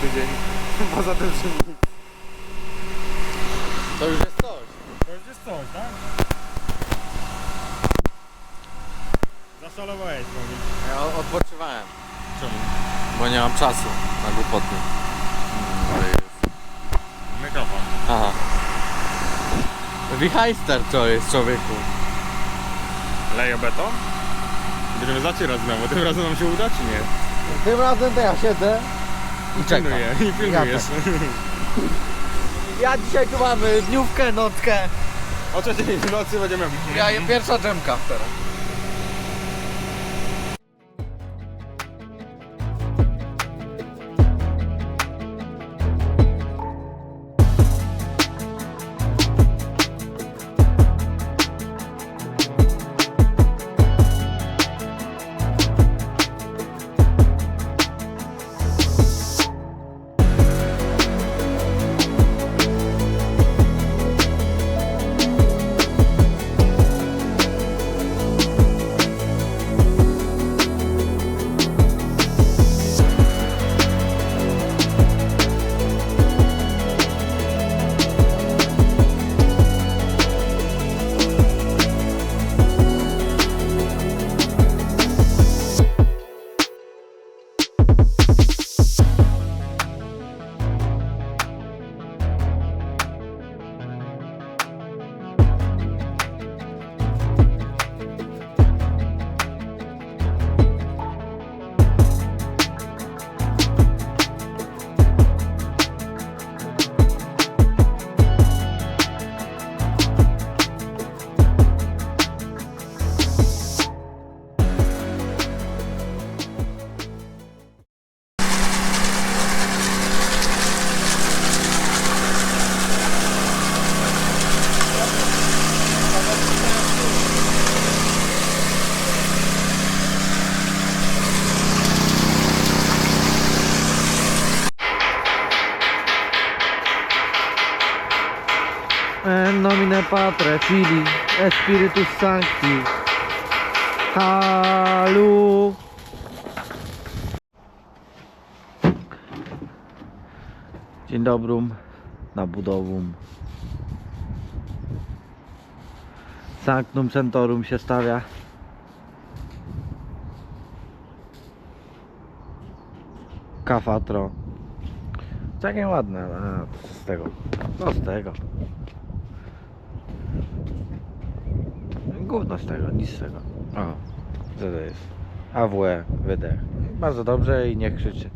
tydzień. Poza tym, że nic. To już jest coś. To już jest coś, tak? Zaszalowałeś, mówi. Ja odpoczywałem, Czemu? bo nie mam czasu na głupoty. Mm, to jest- Mikrofon. Aha. Wichajster to jest człowieku. Leję beton? Będziemy zacierać znowu. Tym razem nam się uda, czy nie? Tym razem to ja siedzę i czekam. Pilnuję i filmujesz. Ja dzisiaj tu mamy dniówkę, nockę. O trzeciej w nocy będziemy... Ja pierwsza dżemka teraz. En nomine Patre, Filii, Sancti. Halu. Dzień dobry, na budowum. Sanctum Centorum się stawia. Kafatro. Takie ładne, z tego? Co z tego? Gówno z tego, nic z tego. O, co to jest? AWE, wydech. Bardzo dobrze i nie krzyczy.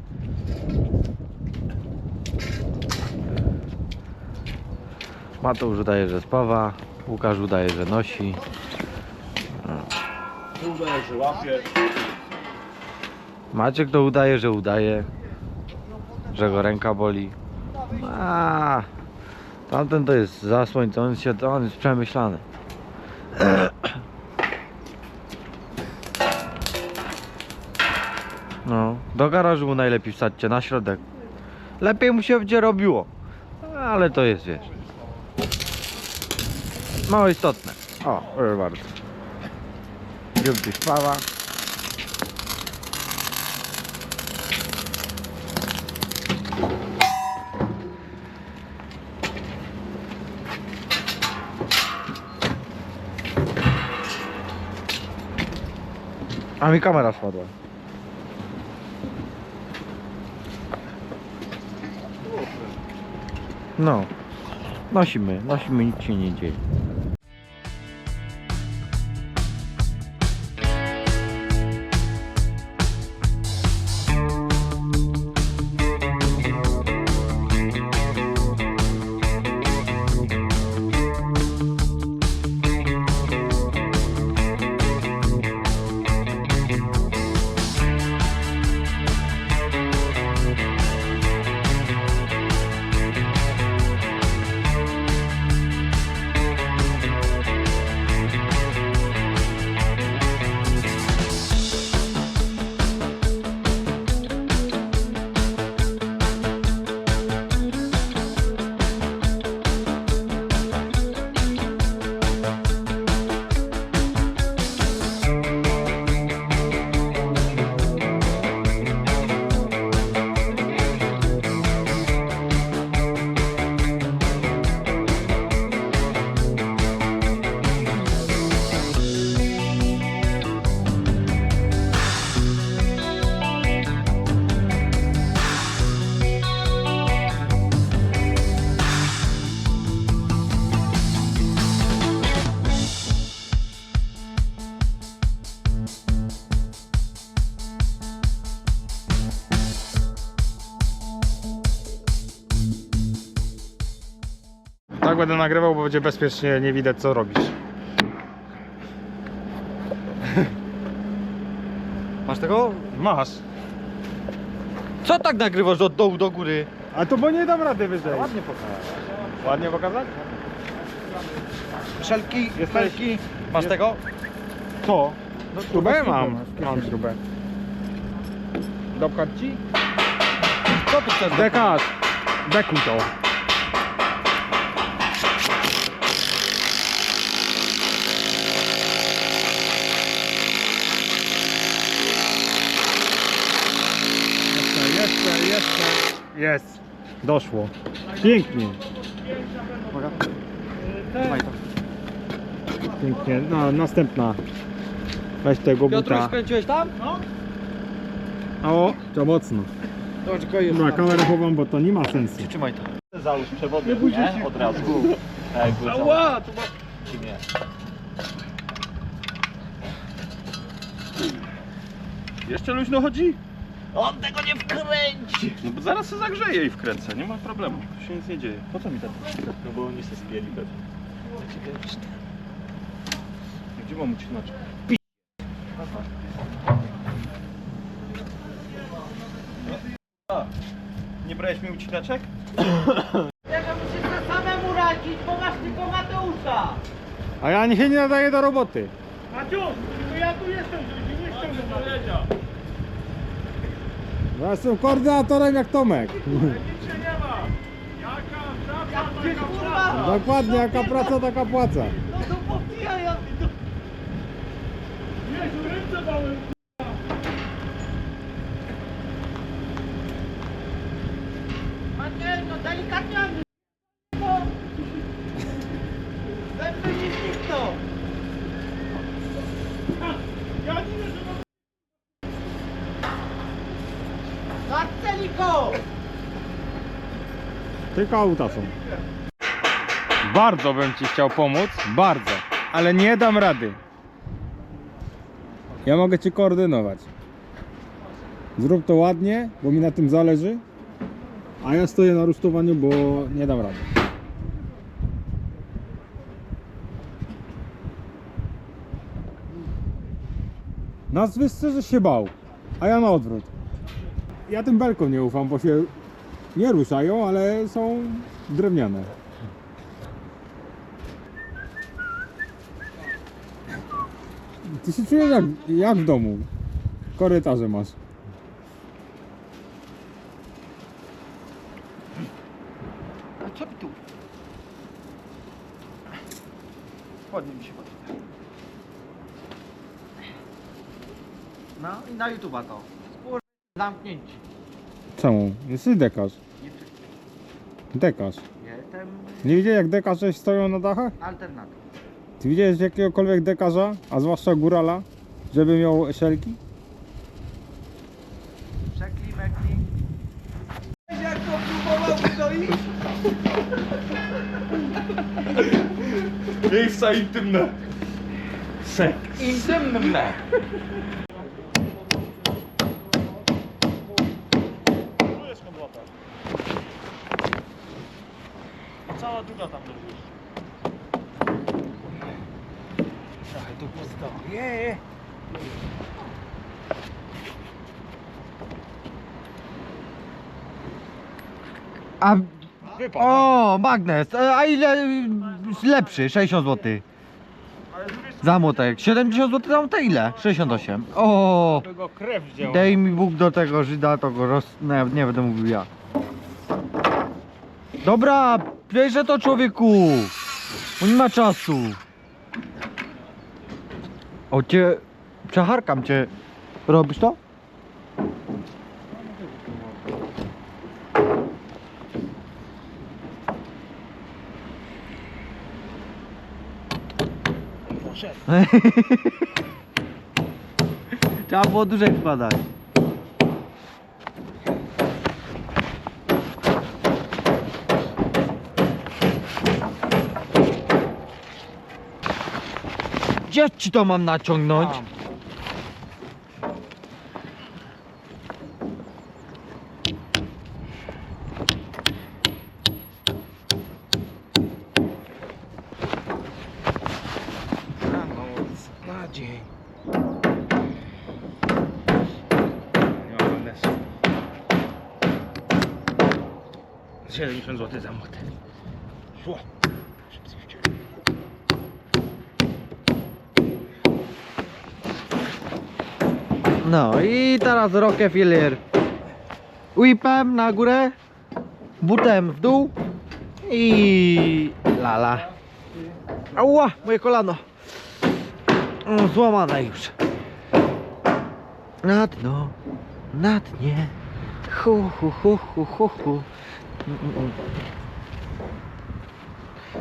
Mateusz udaje, że spawa. Łukasz udaje, że nosi. Udaje, że łapie. Maciek to udaje, że udaje. Że go ręka boli. A, tamten to jest zasłoń, to on, się, to on jest przemyślany. Do garażu mu najlepiej wsadźcie, na środek. Lepiej mu się będzie robiło. Ale to jest, wiesz. Mało istotne. O, proszę bardzo. Dzięki sprawa. A mi kamera spadła. No. Nosimy, nosimy, nic się nie dzieje. Tak będę nagrywał, bo będzie bezpiecznie, nie widać co robisz. Masz tego? Masz. Co tak nagrywasz od dołu do góry? A to bo nie dam rady wyżej. Ładnie pokazać. Ładnie pokazać? Szelki, Jesteś- felki. Masz jest- tego? Co? No, Śrubę mam. Mam śrubę. Dopchać ci? Co ty chcesz? Dekarz. Dekuj to. Jeszcze, jeszcze, jeszcze. Jest. Doszło. Pięknie. To. Pięknie. No, następna. Weź tego Piotruś, buta. skręciłeś tam? O, to mocno. To czekaj, Dobra, kamerę chowam, bo to nie ma sensu. Trzymaj to. Załóż przewody, nie? Od razu. Tak, jakby Ała, czy nie. Jeszcze luźno chodzi? On tego nie wkręci! No bo zaraz się zagrzeje i wkręcę, nie ma problemu. Tu się nic nie dzieje. Po co mi tak? No bo oni się spieli pewnie. Gdzie mam ucinać? Nie brałeś mi ucinaczek? Tego musisz to samemu radzić, bo masz tylko Mateusza. A ja nie się nie nadaję do roboty. Ja jestem koordynatorem jak Tomek. Ty kurwa, Dokładnie, jaka praca, taka płaca. Maciej, no delikatnie. Marceliko! Tylko auta są. Bardzo bym ci chciał pomóc, bardzo, ale nie dam rady. Ja mogę cię koordynować. Zrób to ładnie, bo mi na tym zależy. A ja stoję na rusztowaniu, bo nie dam rady. Nas wyższe, że się bał, a ja na odwrót. Ja tym belkom nie ufam, bo się nie ruszają, ale są drewniane. Ty się czujesz jak, jak w domu. Korytarze masz. A co mi tu? Ładnie mi się podoba. No i na YouTube'a to. Zamknięci. Czemu? Jesteś dekarz. Nie. Dekarz. Jestem Nie widziałeś jak dekarze stoją na dachach? alternatyw. Ty widziałeś jakiegokolwiek dekarza, a zwłaszcza górala, żeby miał szelki? Szekli, mekli. Jak to próbował to iść? Miejsca intymne. Intymne. Cała druga tam leży. Trochę tu pusto. Je. A o, magnes. E, A ile y, lepszy? 60 zł. Za młotek. 70 zł za młotek ile? 68. O, Tego krew wziął. daj mi Bóg do tego Żyda, to go roz... No, ja nie będę mówił ja. Dobra, bierze to człowieku. On nie ma czasu. O cię, przecharkam cię. Robisz to? Trzeba było dłużej wkładać. Gdzie ci to mam naciągnąć? Tam. Na dzień. Nie mam nesu. 70 zł za motę. Szło. No i teraz Rockefeller. Whipem na górę, butem w dół i lala. Ała, moje kolano. O, Złamane już. Na dno, na dnie. Hu, hu, hu, hu, hu, hu. Mm, mm, mm.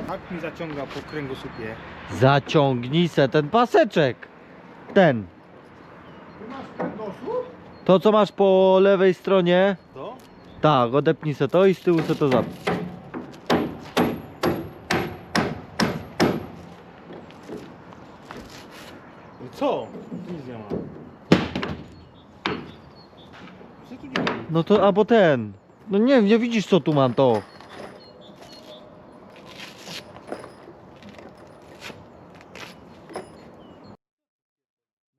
Tak mi zaciąga po kręgosłupie. Zaciągnij se ten paseczek. Ten. To co masz po lewej stronie. To? Tak, odepnij se to i z tyłu se to zap. Co? Nic nie ma. No to albo ten. No nie, nie widzisz co tu mam to.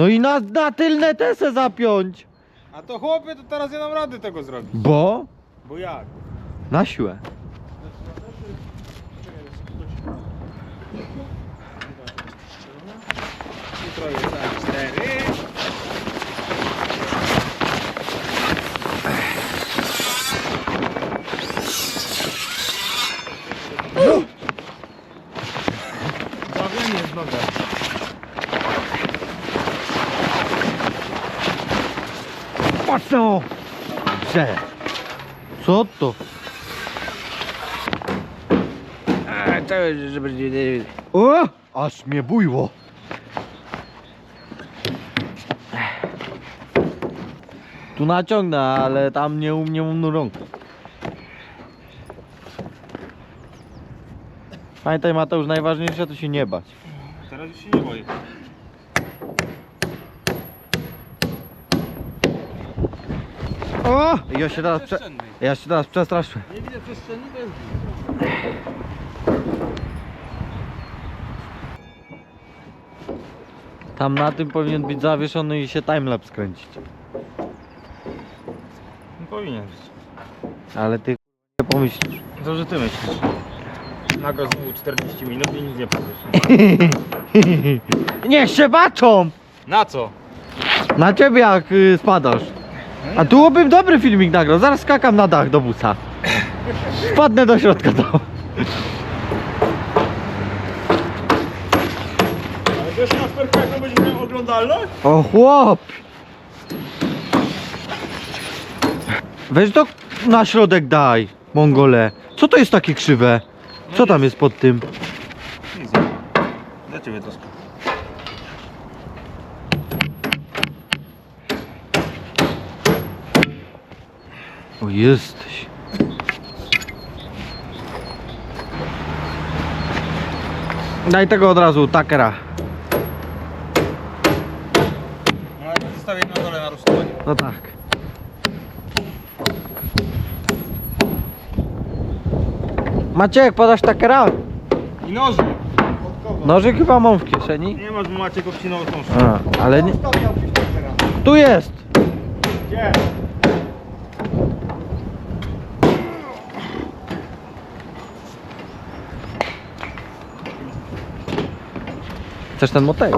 No i na, na tylne te se zapiąć. A to chłopie, to teraz nie dam rady tego zrobić. Bo? Bo jak? Na siłę. Jutro jest A4. Mocno! Dobrze. Co to? O! Aż mnie bujło. Tu naciągnę, ale tam nie u mnie umną rąk. Pamiętaj Mateusz, najważniejsze to się nie bać. Teraz już się nie boję. O! Ja się teraz, prze... ja się teraz przestraszyłem. Nie widzę przestrzeni, to jest Tam na tym powinien być zawieszony i się timelapse kręcić. Nie powinien być. Ale ty nie pomyślisz. Co, że ty myślisz? Nagle znowu 40 minut i nic nie powiesz. Niech się baczą! Na co? Na ciebie jak y, spadasz. A tu bym dobry filmik nagrał. Zaraz skakam na dach do busa. Wpadnę do środka do. Ale wiesz Kasperka, jaką będziesz miał oglądalność? O chłop! Weź to na środek daj, Mongole. Co to jest takie krzywe? Co tam jest pod tym? Dla ciebie troszkę. O jesteś. Daj tego od razu, takera. No ale zostawię na dole na rusztowanie. No tak. Maciek, podasz takera? I noży. Nożyk chyba mam w kieszeni. Nie masz, bo macie obcinał tą A, ale nie. Tu jest! Gdzie? Chcesz ten motel?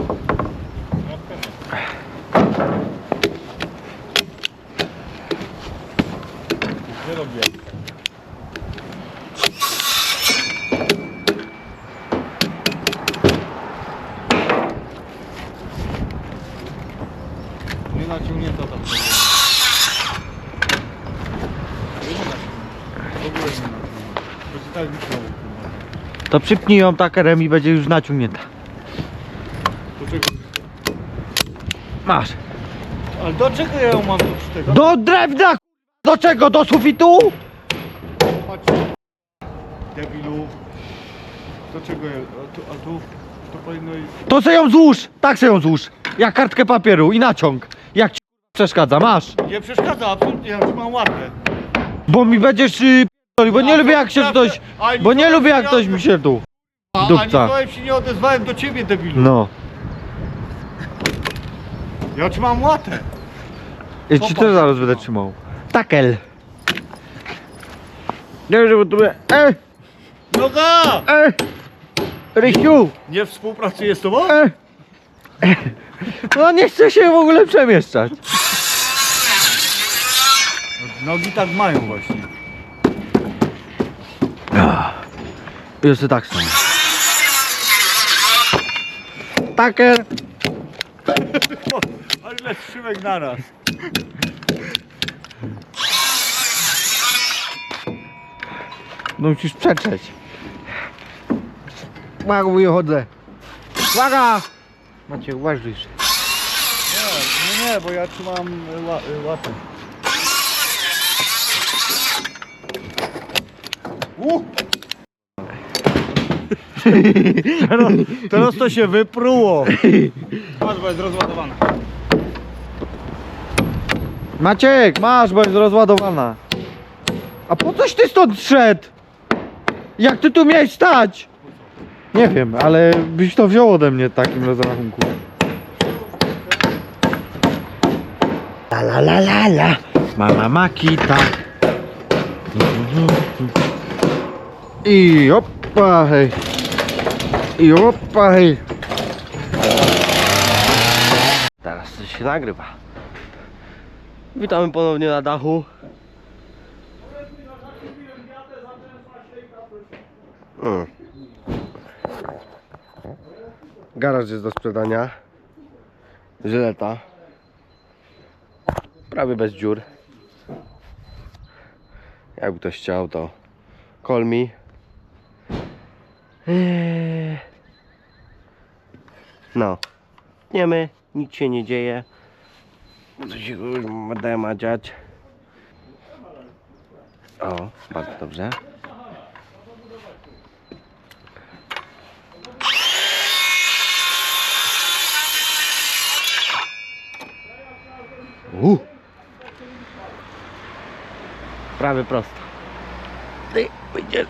Nie. Nie naciągnięto to. Tak przypnij ją takerem i będzie już naciągnięta. Do czego? Masz. Ale do czego ja ją mam tu przy tego? Do drewna! k***a. Do czego? Do sufitu? Chodź. Debilu. Do czego ja? A tu, a tu to powinno iść. To se ją złóż! Tak se ją złóż! Jak kartkę papieru i naciąg. Jak ci przeszkadza, masz. Nie przeszkadza, absolutnie, ja trzymam ładne. Bo mi będziesz p***oli, bo nie lubię jak się ktoś... Bo nie lubię jak ktoś mi się tu... A, dupca. ani się nie odezwałem do ciebie, debilu. No. Ja trzymam łatę. Ja ci też zaraz będę trzymał. Takel. Nie wiem, że tu... Ej! Noga! Ej! Rysiu! Nie współpracuje z tobą? Ej! No nie chce się w ogóle przemieszczać. Nogi tak mają właśnie. Jeszcze tak samo. Taker! Ale ile skrzymek naraz. No musisz przetrzeć. Uwaga, mówię, chodzę. Uwaga! Macie, uważajcie. Nie, nie, bo ja trzymam ła, y, łapę. Uh! teraz, teraz to się wypruło. Masz, bo jest rozładowana. Maciek, masz, jest rozładowana. A po coś ty stąd szedł? Jak ty tu miałeś stać? Nie wiem, ale byś to wziął ode mnie w takim rozrachunku. La la la la la. Mama Makita. I opa hej. I opa hej. Teraz to się nagrywa. Witamy ponownie na dachu. Garaż jest do sprzedania. Żyleta. Prawie bez dziur. Jakby ktoś chciał, to me. Eee. No. Nie my, nic się nie dzieje. Co się będę ma dziać? O, bardzo dobrze. Uh. Prawie prosto. Ty wyjdziesz.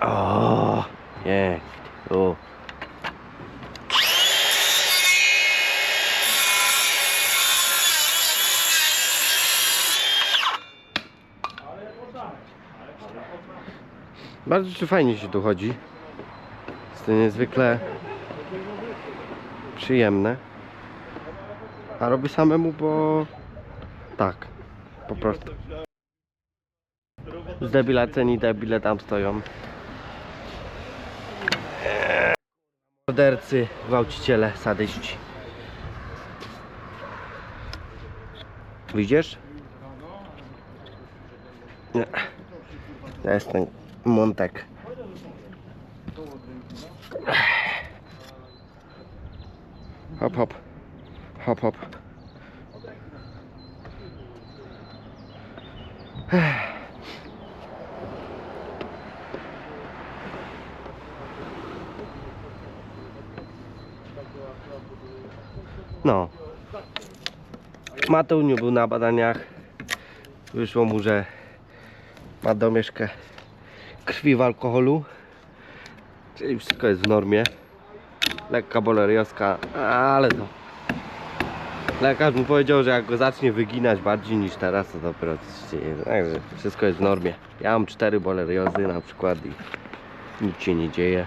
O, nie. O. Bardzo fajnie się tu chodzi. Jest to niezwykle przyjemne. A robię samemu, bo tak, po prostu. Z debila ceni debile tam stoją. Mordercy, gwałciciele, sadyści. Widzisz? Nie. Jest ten Montek. Hop, hop. Hop, hop. No. Matuniu był na badaniach. Wyszło mu, że ma domieszkę krwi w alkoholu. Czyli wszystko jest w normie. Lekka bolerioska, ale to. Lekarz mu powiedział, że jak go zacznie wyginać bardziej niż teraz, to dopiero. Także wszystko jest w normie. Ja mam cztery boleriozy na przykład i nic się nie dzieje.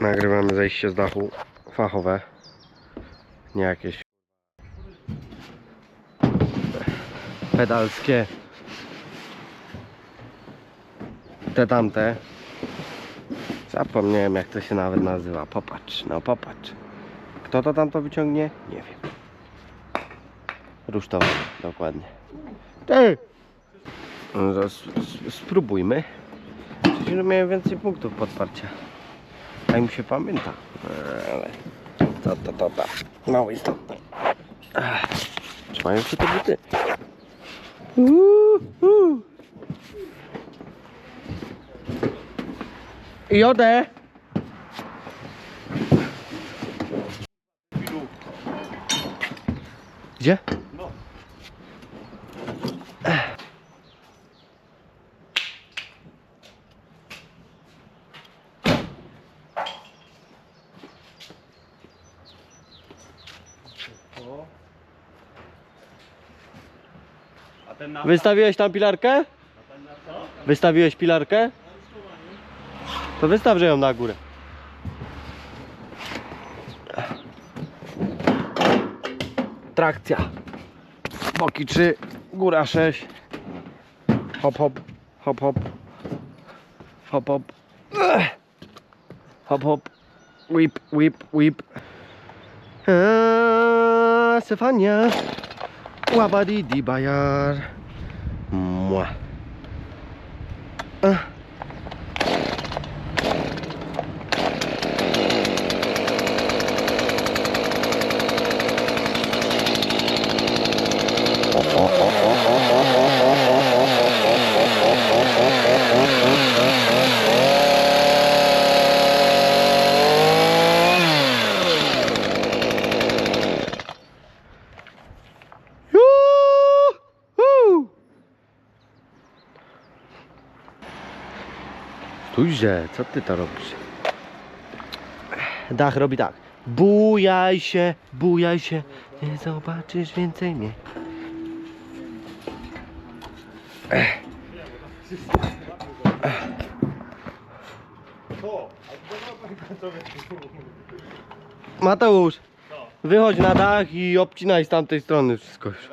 Nagrywamy zejście z dachu fachowe. Nie jakieś pedalskie. Te tamte. Zapomniałem jak to się nawet nazywa. Popatrz, no popatrz. kto to tam to wyciągnie? Nie wiem. Rusztowanie, dokładnie. Ty! No, spróbujmy. Przecież miałem więcej punktów podparcia. Tak mi się pamięta. Ale to, to, to, to. Ach, Trzymają się te buty. Jodę! Gdzie? A ten na... Wystawiłeś tam pilarkę? Wystawiłeś pilarkę? To wystaw, że ją na górę. Trakcja. Boki 3, góra 6. Hop, hop, hop, hop. Hop, hop. Ech. Hop, hop. Whip, whip, whip. Eee, Stefania. Wabadi dibayar. Muah. Co ty to robisz? Dach robi tak. Bujaj się, bujaj się, nie zobaczysz więcej mnie. Mateusz, wychodź na dach i obcinaj z tamtej strony wszystko już.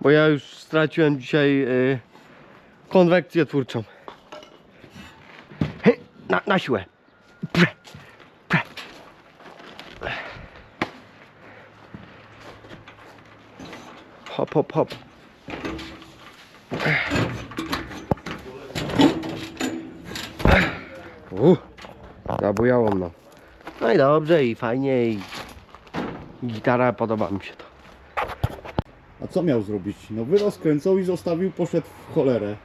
Bo ja już straciłem dzisiaj y, konwekcję twórczą. Na, na siłę. Pre, pre. Hop, hop, hop. Uh, zabujało mną. No i dobrze, i fajnie, i gitara, podoba mi się to. A co miał zrobić? No wyrozkręcał i zostawił, poszedł w cholerę.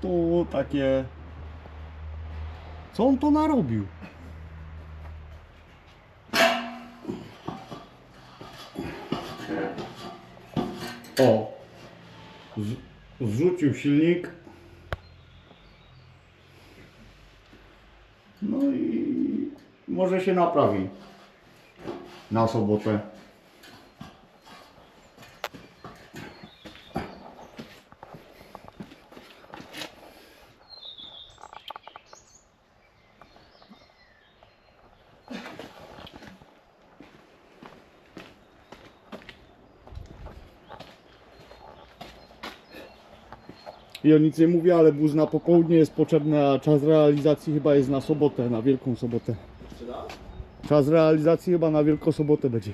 To takie... Co on to narobił? O! Zrzucił silnik. No i może się naprawi na sobotę. Ja nic nie mówię, ale buz na popołudnie jest potrzebny, a czas realizacji chyba jest na sobotę, na Wielką Sobotę. Czas realizacji chyba na Wielką Sobotę będzie.